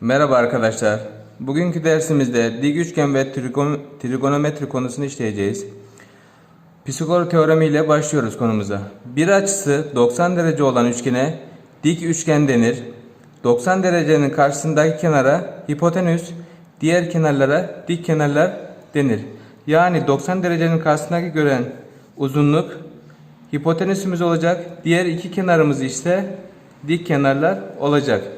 Merhaba arkadaşlar. Bugünkü dersimizde dik üçgen ve trigon- trigonometri konusunu işleyeceğiz. Pisagor teoremi ile başlıyoruz konumuza. Bir açısı 90 derece olan üçgene dik üçgen denir. 90 derecenin karşısındaki kenara hipotenüs, diğer kenarlara dik kenarlar denir. Yani 90 derecenin karşısındaki gören uzunluk hipotenüsümüz olacak. Diğer iki kenarımız ise dik kenarlar olacak.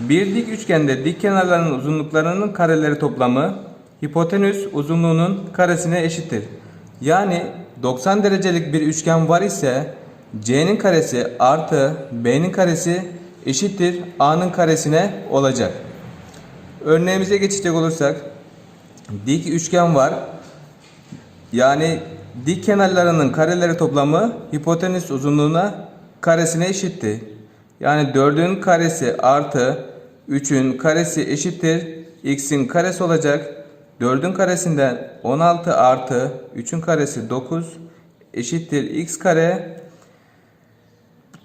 Bir dik üçgende dik kenarların uzunluklarının kareleri toplamı hipotenüs uzunluğunun karesine eşittir. Yani 90 derecelik bir üçgen var ise C'nin karesi artı B'nin karesi eşittir A'nın karesine olacak. Örneğimize geçecek olursak dik üçgen var. Yani dik kenarlarının kareleri toplamı hipotenüs uzunluğuna karesine eşitti. Yani 4'ün karesi artı 3'ün karesi eşittir. x'in karesi olacak. 4'ün karesinden 16 artı 3'ün karesi 9 eşittir x kare.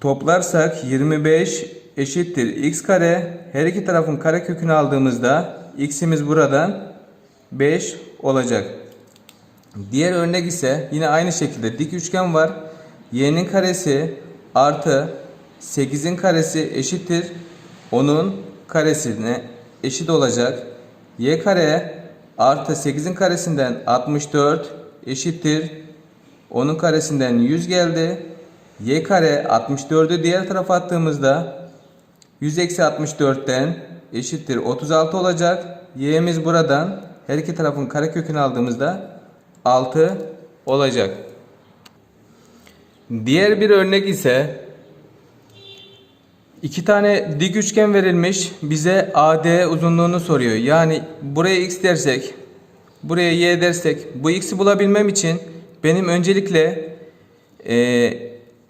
Toplarsak 25 eşittir x kare. Her iki tarafın kare kökünü aldığımızda x'imiz buradan 5 olacak. Diğer örnek ise yine aynı şekilde dik üçgen var. y'nin karesi artı 8'in karesi eşittir 10'un karesine eşit olacak. y kare artı 8'in karesinden 64 eşittir 10'un karesinden 100 geldi. y kare 64'ü diğer tarafa attığımızda 100 eksi 64'ten eşittir 36 olacak. y'miz buradan her iki tarafın karekökünü aldığımızda 6 olacak. Diğer bir örnek ise iki tane dik üçgen verilmiş. Bize AD uzunluğunu soruyor. Yani buraya x dersek, buraya y dersek bu x'i bulabilmem için benim öncelikle e,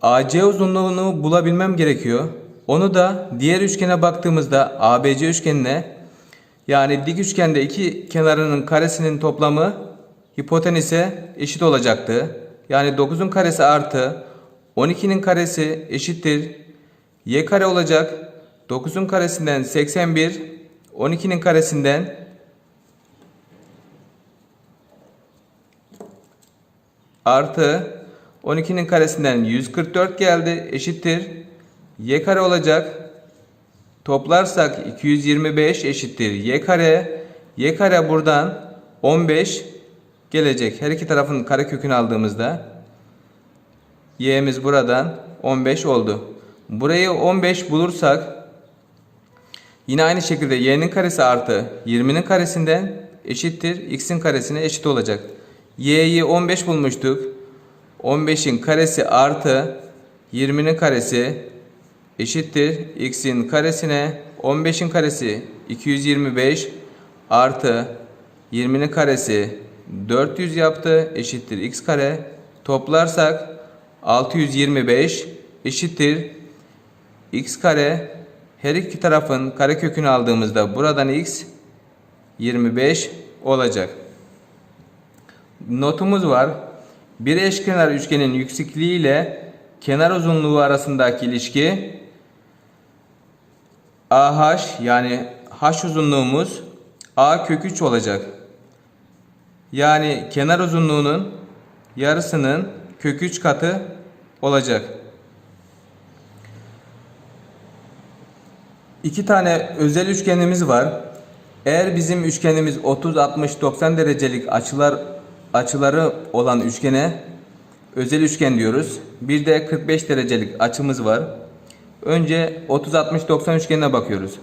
AC uzunluğunu bulabilmem gerekiyor. Onu da diğer üçgene baktığımızda ABC üçgenine yani dik üçgende iki kenarının karesinin toplamı hipotenüse eşit olacaktı. Yani 9'un karesi artı 12'nin karesi eşittir y kare olacak. 9'un karesinden 81, 12'nin karesinden artı 12'nin karesinden 144 geldi eşittir. y kare olacak. Toplarsak 225 eşittir y kare. y kare buradan 15 gelecek. Her iki tarafın karekökünü aldığımızda y'miz buradan 15 oldu. Burayı 15 bulursak yine aynı şekilde y'nin karesi artı 20'nin karesinden eşittir x'in karesine eşit olacak. y'yi 15 bulmuştuk. 15'in karesi artı 20'nin karesi eşittir x'in karesine 15'in karesi 225 artı 20'nin karesi 400 yaptı eşittir x kare toplarsak 625 eşittir x kare her iki tarafın karekökünü aldığımızda buradan x 25 olacak. Notumuz var. Bir eşkenar üçgenin yüksekliği ile kenar uzunluğu arasındaki ilişki AH yani H uzunluğumuz A kök 3 olacak. Yani kenar uzunluğunun yarısının kök 3 katı olacak. İki tane özel üçgenimiz var. Eğer bizim üçgenimiz 30, 60, 90 derecelik açılar açıları olan üçgene özel üçgen diyoruz. Bir de 45 derecelik açımız var. Önce 30, 60, 90 üçgenine bakıyoruz.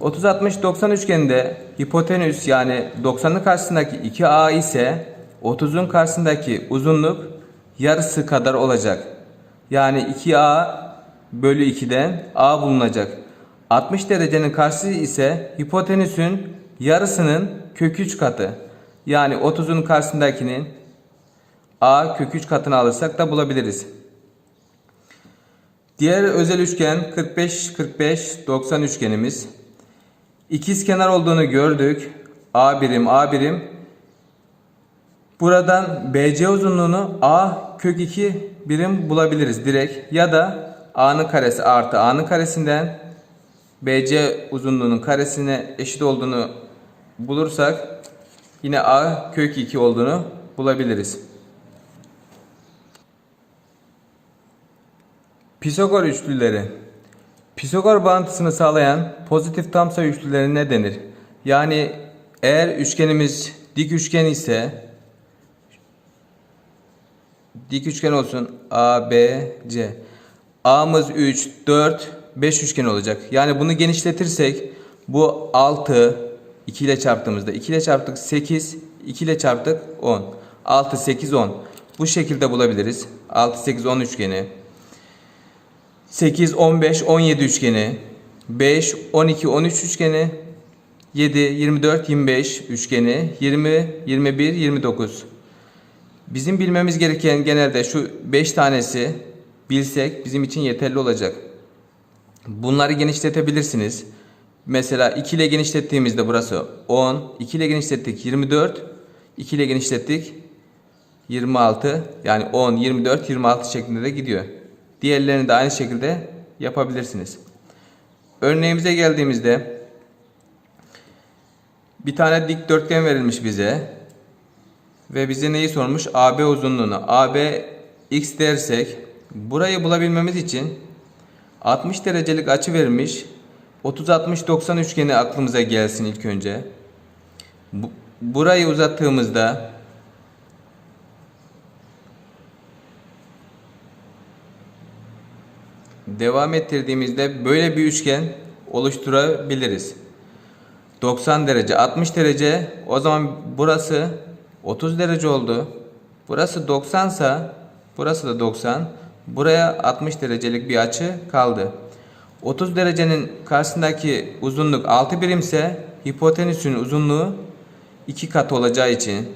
30, 60, 90 üçgeninde hipotenüs yani 90'ın karşısındaki 2A ise 30'un karşısındaki uzunluk yarısı kadar olacak. Yani 2A bölü 2'den A bulunacak. 60 derecenin karşısı ise hipotenüsün yarısının kök 3 katı. Yani 30'un karşısındakinin A kök 3 katını alırsak da bulabiliriz. Diğer özel üçgen 45 45 90 üçgenimiz. İkiz kenar olduğunu gördük. A birim A birim. Buradan BC uzunluğunu A kök 2 birim bulabiliriz direkt. Ya da A'nın karesi artı A'nın karesinden BC uzunluğunun karesine eşit olduğunu bulursak yine A kök 2 olduğunu bulabiliriz. Pisagor üçlüleri. Pisagor bağıntısını sağlayan pozitif tam sayı üçlüleri ne denir? Yani eğer üçgenimiz dik üçgen ise dik üçgen olsun A, B, C. A'mız 3, 4, 5 üçgen olacak. Yani bunu genişletirsek bu 6 2 ile çarptığımızda 2 ile çarptık 8, 2 ile çarptık 10. 6, 8, 10. Bu şekilde bulabiliriz. 6, 8, 10 üçgeni. 8, 15, 17 üçgeni, 5, 12, 13 üçgeni, 7, 24, 25 üçgeni, 20, 21, 29. Bizim bilmemiz gereken genelde şu 5 tanesi bilsek bizim için yeterli olacak. Bunları genişletebilirsiniz. Mesela 2 ile genişlettiğimizde burası 10, 2 ile genişlettik 24, 2 ile genişlettik 26 yani 10, 24, 26 şeklinde de gidiyor. Diğerlerini de aynı şekilde yapabilirsiniz. Örneğimize geldiğimizde bir tane dikdörtgen verilmiş bize ve bize neyi sormuş? AB uzunluğunu. AB x dersek burayı bulabilmemiz için 60 derecelik açı vermiş. 30 60 90 üçgeni aklımıza gelsin ilk önce. Bu, burayı uzattığımızda devam ettirdiğimizde böyle bir üçgen oluşturabiliriz. 90 derece, 60 derece o zaman burası 30 derece oldu. Burası 90 sa burası da 90. Buraya 60 derecelik bir açı kaldı. 30 derecenin karşısındaki uzunluk 6 birimse hipotenüsün uzunluğu 2 kat olacağı için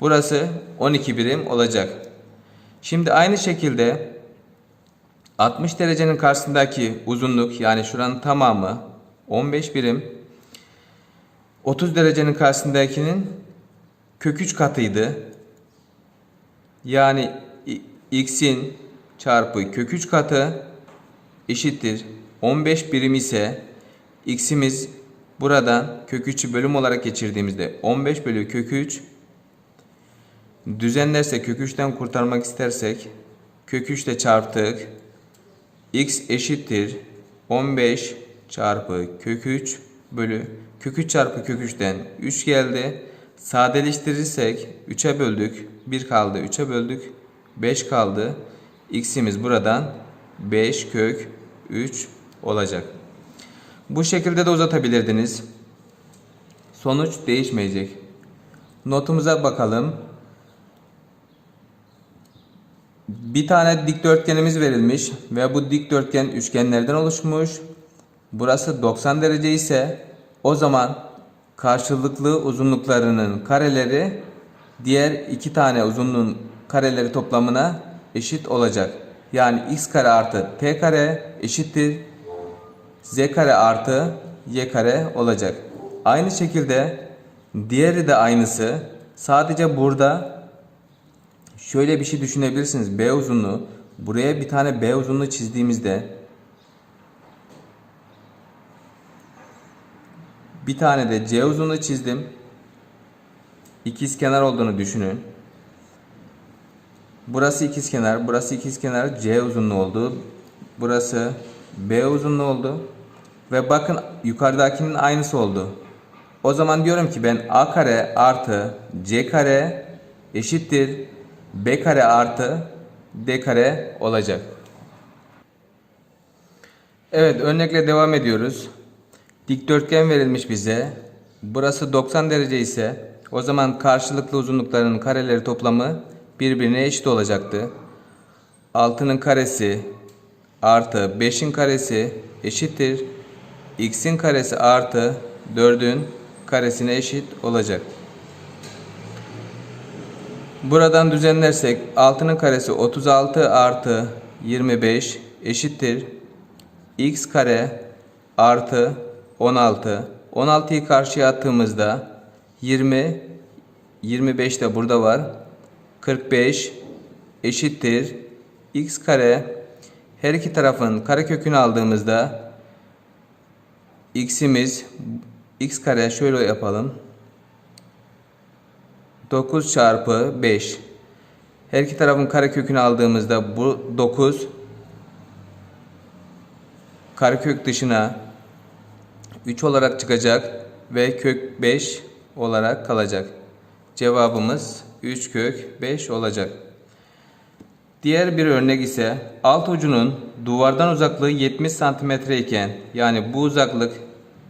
burası 12 birim olacak. Şimdi aynı şekilde 60 derecenin karşısındaki uzunluk yani şuranın tamamı 15 birim. 30 derecenin karşısındakinin kök 3 katıydı. Yani x'in çarpı kök 3 katı eşittir 15 birim ise x'imiz buradan kök 3'ü bölüm olarak geçirdiğimizde 15 bölü kök 3 düzenlerse kök 3'ten kurtarmak istersek kök 3 ile çarptık x eşittir 15 çarpı kök 3 bölü kök 3 çarpı kök 3'ten 3 geldi. Sadeleştirirsek 3'e böldük. 1 kaldı. 3'e böldük. 5 kaldı. X'imiz buradan 5 kök 3 olacak. Bu şekilde de uzatabilirdiniz. Sonuç değişmeyecek. Notumuza bakalım. Bir tane dikdörtgenimiz verilmiş ve bu dikdörtgen üçgenlerden oluşmuş. Burası 90 derece ise o zaman karşılıklı uzunluklarının kareleri diğer iki tane uzunluğun kareleri toplamına eşit olacak. Yani x kare artı t kare eşittir z kare artı y kare olacak. Aynı şekilde diğeri de aynısı. Sadece burada şöyle bir şey düşünebilirsiniz. B uzunluğu buraya bir tane B uzunluğu çizdiğimizde bir tane de C uzunluğu çizdim. İkizkenar olduğunu düşünün. Burası ikizkenar, burası ikizkenar C uzunluğu oldu. Burası B uzunluğu oldu. Ve bakın yukarıdakinin aynısı oldu. O zaman diyorum ki ben A kare artı C kare eşittir B kare artı D kare olacak. Evet örnekle devam ediyoruz. Dikdörtgen verilmiş bize. Burası 90 derece ise o zaman karşılıklı uzunlukların kareleri toplamı birbirine eşit olacaktı. 6'nın karesi artı 5'in karesi eşittir. x'in karesi artı 4'ün karesine eşit olacak. Buradan düzenlersek 6'nın karesi 36 artı 25 eşittir. x kare artı 16. 16'yı karşıya attığımızda 20 25 de burada var. 45 eşittir. x kare her iki tarafın karekökünü aldığımızda x'imiz x kare şöyle yapalım. 9 çarpı 5. Her iki tarafın karekökünü aldığımızda bu 9 karekök dışına 3 olarak çıkacak ve kök 5 olarak kalacak. Cevabımız 3 kök 5 olacak. Diğer bir örnek ise alt ucunun duvardan uzaklığı 70 cm iken yani bu uzaklık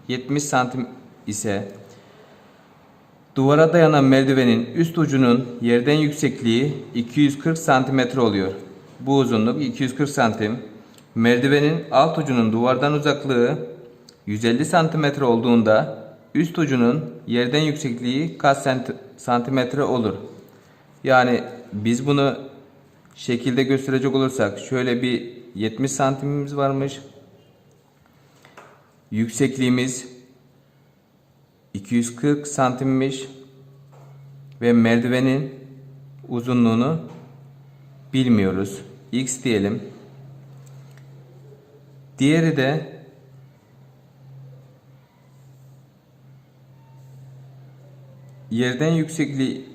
70 santim ise duvara dayanan merdivenin üst ucunun yerden yüksekliği 240 cm oluyor. Bu uzunluk 240 santim. Merdivenin alt ucunun duvardan uzaklığı 150 cm olduğunda üst ucunun yerden yüksekliği kaç santimetre olur? Yani biz bunu şekilde gösterecek olursak şöyle bir 70 santimimiz varmış. Yüksekliğimiz 240 santimmiş ve merdivenin uzunluğunu bilmiyoruz. X diyelim. Diğeri de yerden yüksekliği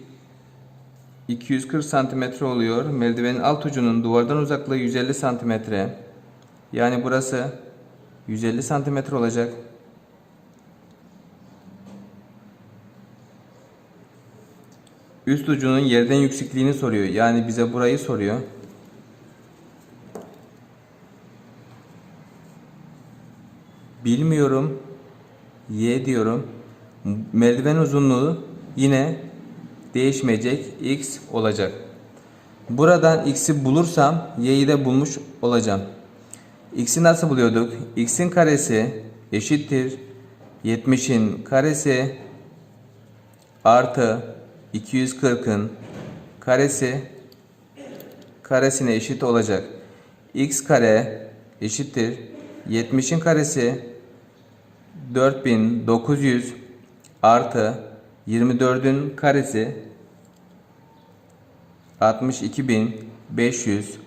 240 santimetre oluyor. Merdivenin alt ucunun duvardan uzaklığı 150 santimetre. Yani burası 150 santimetre olacak. Üst ucunun yerden yüksekliğini soruyor. Yani bize burayı soruyor. Bilmiyorum. Y diyorum. Merdiven uzunluğu yine değişmeyecek. X olacak. Buradan x'i bulursam y'yi de bulmuş olacağım. X'i nasıl buluyorduk? X'in karesi eşittir 70'in karesi artı 240'ın karesi karesine eşit olacak. X kare eşittir 70'in karesi 4900 artı 24'ün karesi 62500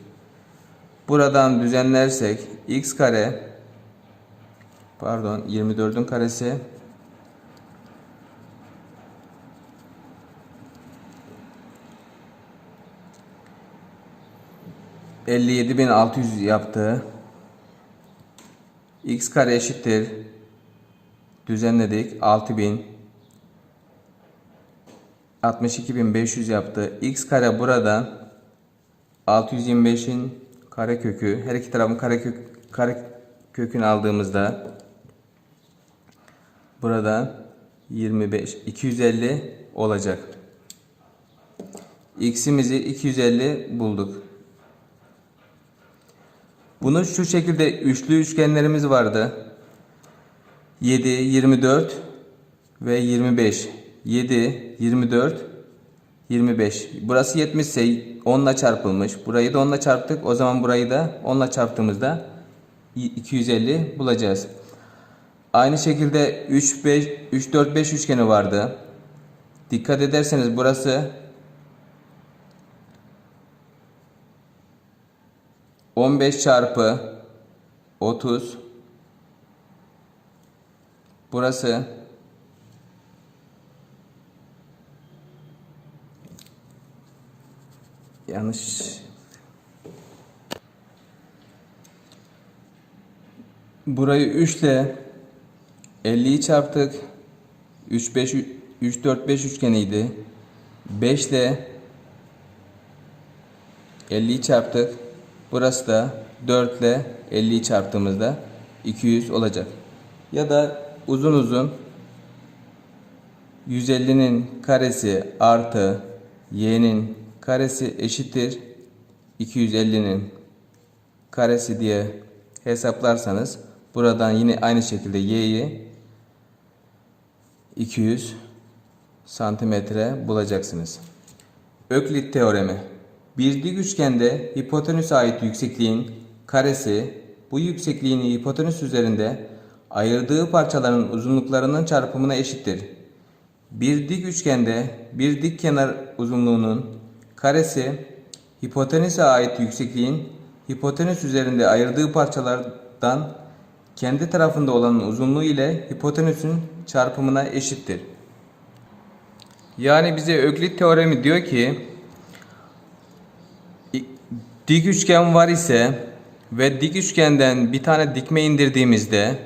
buradan düzenlersek x kare pardon 24'ün karesi ...57.600 yaptı. x kare eşittir. Düzenledik. 6000 62.500 yaptı. X kare buradan 625'in kare kökü her iki tarafın kare kök kare kökünü aldığımızda buradan 25 250 olacak. X'imizi 250 bulduk. Bunu şu şekilde üçlü üçgenlerimiz vardı. 7, 24 ve 25. 7, 24, 25. Burası 70 ise 10 ile çarpılmış. Burayı da 10 ile çarptık. O zaman burayı da 10 ile çarptığımızda 250 bulacağız. Aynı şekilde 3, 5, 3, 4, 5 üçgeni vardı. Dikkat ederseniz burası 15 çarpı 30 Burası yanlış Burayı 3 ile 50'yi çarptık. 3 5 3 4 5 üçgeniydi. 5 ile 50'yi çarptık. Burası da 4 ile 50'yi çarptığımızda 200 olacak. Ya da uzun uzun 150'nin karesi artı y'nin karesi eşittir 250'nin karesi diye hesaplarsanız buradan yine aynı şekilde y'yi 200 santimetre bulacaksınız. Öklit teoremi. Bir dik üçgende hipotenüse ait yüksekliğin karesi bu yüksekliğin hipotenüs üzerinde ayırdığı parçaların uzunluklarının çarpımına eşittir. Bir dik üçgende bir dik kenar uzunluğunun karesi hipotenüse ait yüksekliğin hipotenüs üzerinde ayırdığı parçalardan kendi tarafında olanın uzunluğu ile hipotenüsün çarpımına eşittir. Yani bize Öklit teoremi diyor ki dik üçgen var ise ve dik üçgenden bir tane dikme indirdiğimizde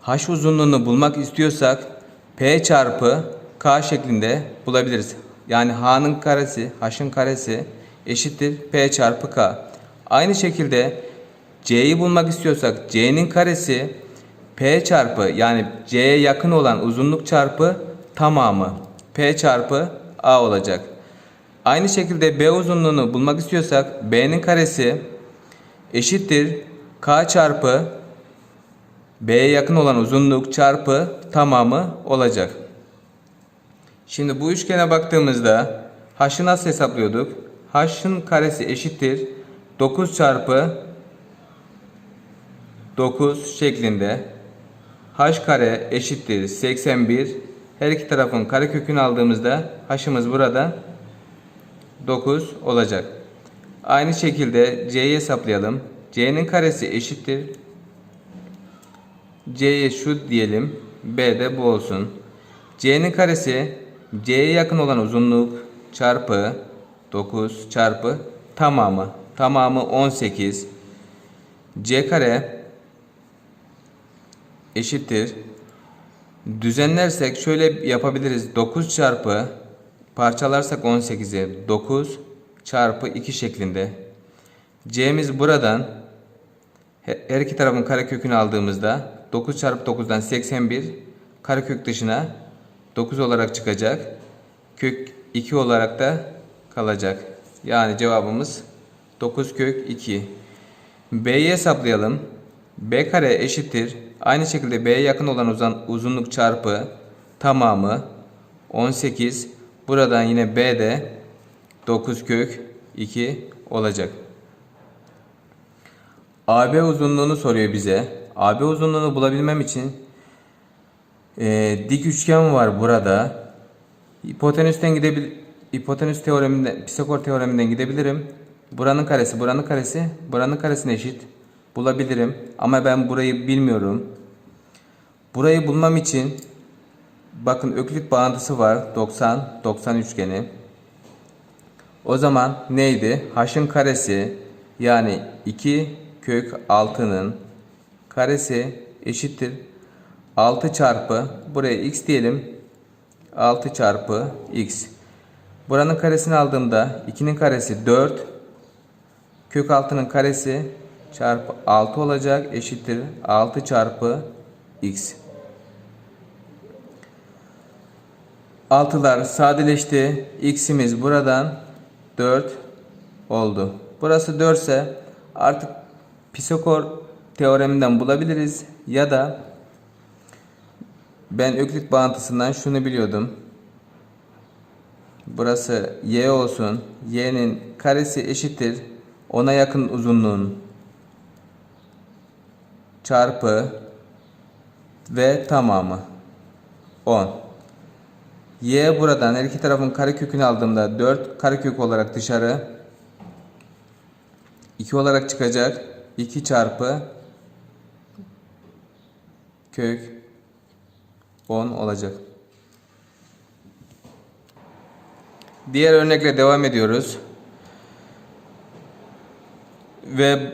h uzunluğunu bulmak istiyorsak p çarpı k şeklinde bulabiliriz. Yani h'nın karesi, h'ın karesi eşittir p çarpı k. Aynı şekilde c'yi bulmak istiyorsak c'nin karesi p çarpı yani c'ye yakın olan uzunluk çarpı tamamı p çarpı a olacak. Aynı şekilde b uzunluğunu bulmak istiyorsak b'nin karesi eşittir k çarpı b'ye yakın olan uzunluk çarpı tamamı olacak. Şimdi bu üçgene baktığımızda h'ı nasıl hesaplıyorduk? h'ın karesi eşittir 9 çarpı 9 şeklinde h kare eşittir 81 her iki tarafın karekökünü aldığımızda h'ımız burada 9 olacak. Aynı şekilde c'yi hesaplayalım. c'nin karesi eşittir. c'ye şu diyelim. b de bu olsun. c'nin karesi c'ye yakın olan uzunluk çarpı 9 çarpı tamamı. Tamamı 18. c kare eşittir. Düzenlersek şöyle yapabiliriz. 9 çarpı parçalarsak 18'e 9 çarpı 2 şeklinde. C'miz buradan he- her iki tarafın karekökünü aldığımızda 9 çarpı 9'dan 81 karekök dışına 9 olarak çıkacak. Kök 2 olarak da kalacak. Yani cevabımız 9 kök 2. B'yi hesaplayalım. B kare eşittir. Aynı şekilde B'ye yakın olan uzan, uzunluk çarpı tamamı 18. Buradan yine B de 9 kök 2 olacak. AB uzunluğunu soruyor bize. AB uzunluğunu bulabilmem için eee, dik üçgen var burada. Hipotenüsten gidebil hipotenüs teoreminden, Pisagor teoreminden gidebilirim. Buranın karesi, buranın karesi, buranın karesine eşit bulabilirim. Ama ben burayı bilmiyorum. Burayı bulmam için bakın öklit bağıntısı var. 90, 90 üçgeni. O zaman neydi? H'ın karesi yani 2 kök 6'nın karesi eşittir. 6 çarpı buraya x diyelim. 6 çarpı x. Buranın karesini aldığımda 2'nin karesi 4. Kök 6'nın karesi çarpı 6 olacak eşittir 6 çarpı x. 6'lar sadeleşti. X'imiz buradan 4 oldu. Burası 4 ise artık Pisagor teoreminden bulabiliriz ya da ben Öklit bağıntısından şunu biliyordum. Burası y olsun. y'nin karesi eşittir. Ona yakın uzunluğun çarpı ve tamamı 10. Y buradan her iki tarafın karekökünü aldığımda 4 karekök olarak dışarı 2 olarak çıkacak. 2 çarpı kök 10 olacak. Diğer örnekle devam ediyoruz. Ve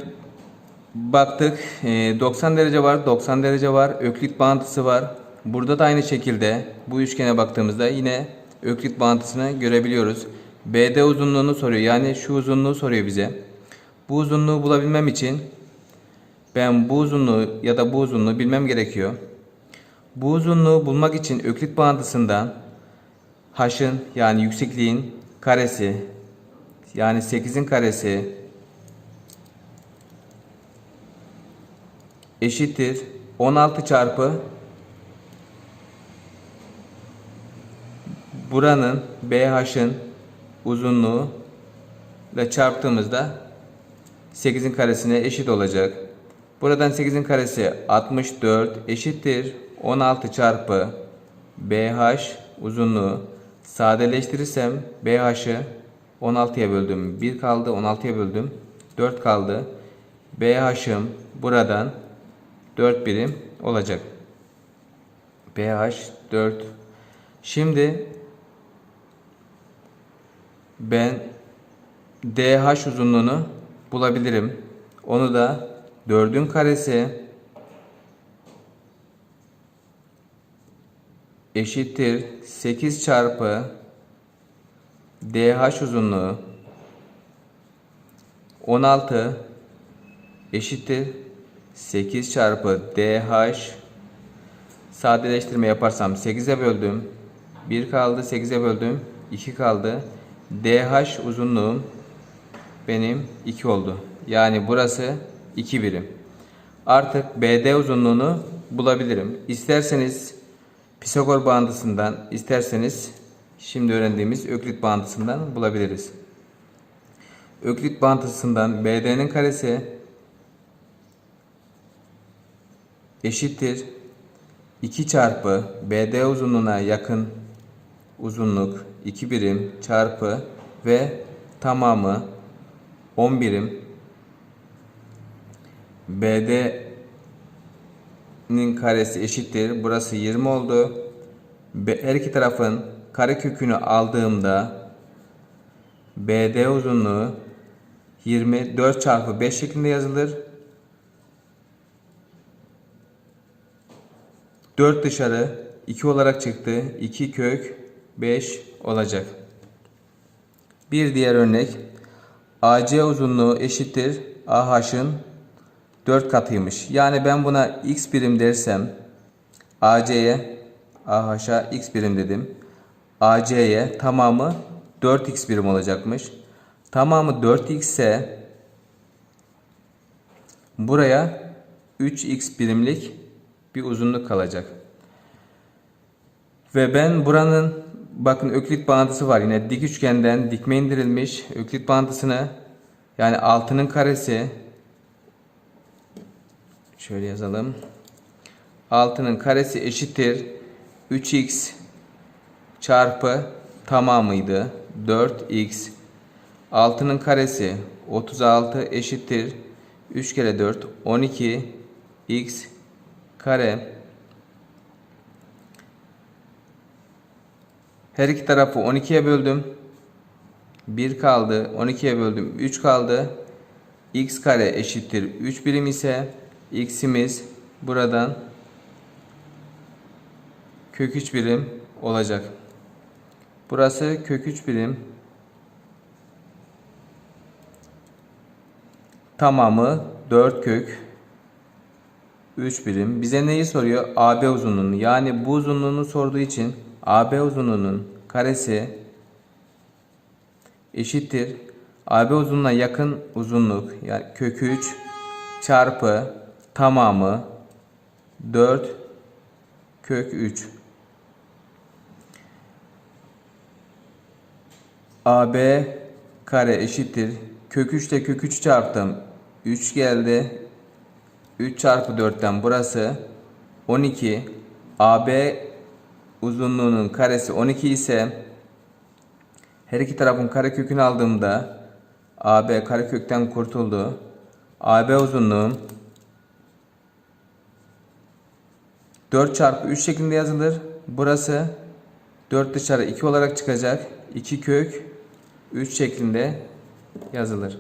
baktık e, 90 derece var, 90 derece var, öklit bağıntısı var. Burada da aynı şekilde bu üçgene baktığımızda yine öklit bağıntısını görebiliyoruz. BD uzunluğunu soruyor. Yani şu uzunluğu soruyor bize. Bu uzunluğu bulabilmem için ben bu uzunluğu ya da bu uzunluğu bilmem gerekiyor. Bu uzunluğu bulmak için öklit bağıntısından h'ın yani yüksekliğin karesi yani 8'in karesi eşittir 16 çarpı buranın BH'ın uzunluğu ile çarptığımızda 8'in karesine eşit olacak. Buradan 8'in karesi 64 eşittir 16 çarpı BH uzunluğu sadeleştirirsem BH'ı 16'ya böldüm. 1 kaldı 16'ya böldüm. 4 kaldı. BH'ım buradan 4 birim olacak. BH 4. Şimdi ben DH uzunluğunu bulabilirim. Onu da 4'ün karesi eşittir 8 çarpı DH uzunluğu 16 eşittir 8 çarpı DH sadeleştirme yaparsam 8'e böldüm 1 kaldı 8'e böldüm 2 kaldı DH uzunluğum benim 2 oldu. Yani burası 2 birim. Artık BD uzunluğunu bulabilirim. İsterseniz Pisagor bağıntısından, isterseniz şimdi öğrendiğimiz Öklit bağıntısından bulabiliriz. Öklit bağıntısından BD'nin karesi eşittir 2 çarpı BD uzunluğuna yakın uzunluk 2 birim çarpı ve tamamı 10 birim BD'nin karesi eşittir. Burası 20 oldu. Her iki tarafın karekökünü aldığımda BD uzunluğu 24 çarpı 5 şeklinde yazılır. 4 dışarı 2 olarak çıktı. 2 kök 5 olacak. Bir diğer örnek. AC uzunluğu eşittir AH'ın 4 katıymış. Yani ben buna x birim dersem AC'ye AH'a x birim dedim. AC'ye tamamı 4x birim olacakmış. Tamamı 4x ise buraya 3x birimlik bir uzunluk kalacak. Ve ben buranın bakın öklit bağıntısı var yine dik üçgenden dikme indirilmiş öklit bağıntısını yani 6'nın karesi şöyle yazalım 6'nın karesi eşittir 3x çarpı tamamıydı 4x 6'nın karesi 36 eşittir 3 kere 4 12 x kare Her iki tarafı 12'ye böldüm. 1 kaldı. 12'ye böldüm. 3 kaldı. x kare eşittir 3 birim ise x'imiz buradan kök 3 birim olacak. Burası kök 3 birim. Tamamı 4 kök 3 birim. Bize neyi soruyor? AB uzunluğunu. Yani bu uzunluğunu sorduğu için AB uzunluğunun karesi eşittir. AB uzunluğuna yakın uzunluk yani kök 3 çarpı tamamı 4 kök 3. AB kare eşittir. Kök 3 ile kök 3 çarptım. 3 geldi. 3 çarpı 4'ten burası 12. AB uzunluğunun karesi 12 ise her iki tarafın karekökünü aldığımda AB karekökten kurtuldu. AB uzunluğum 4 çarpı 3 şeklinde yazılır. Burası 4 dışarı 2 olarak çıkacak. 2 kök 3 şeklinde yazılır.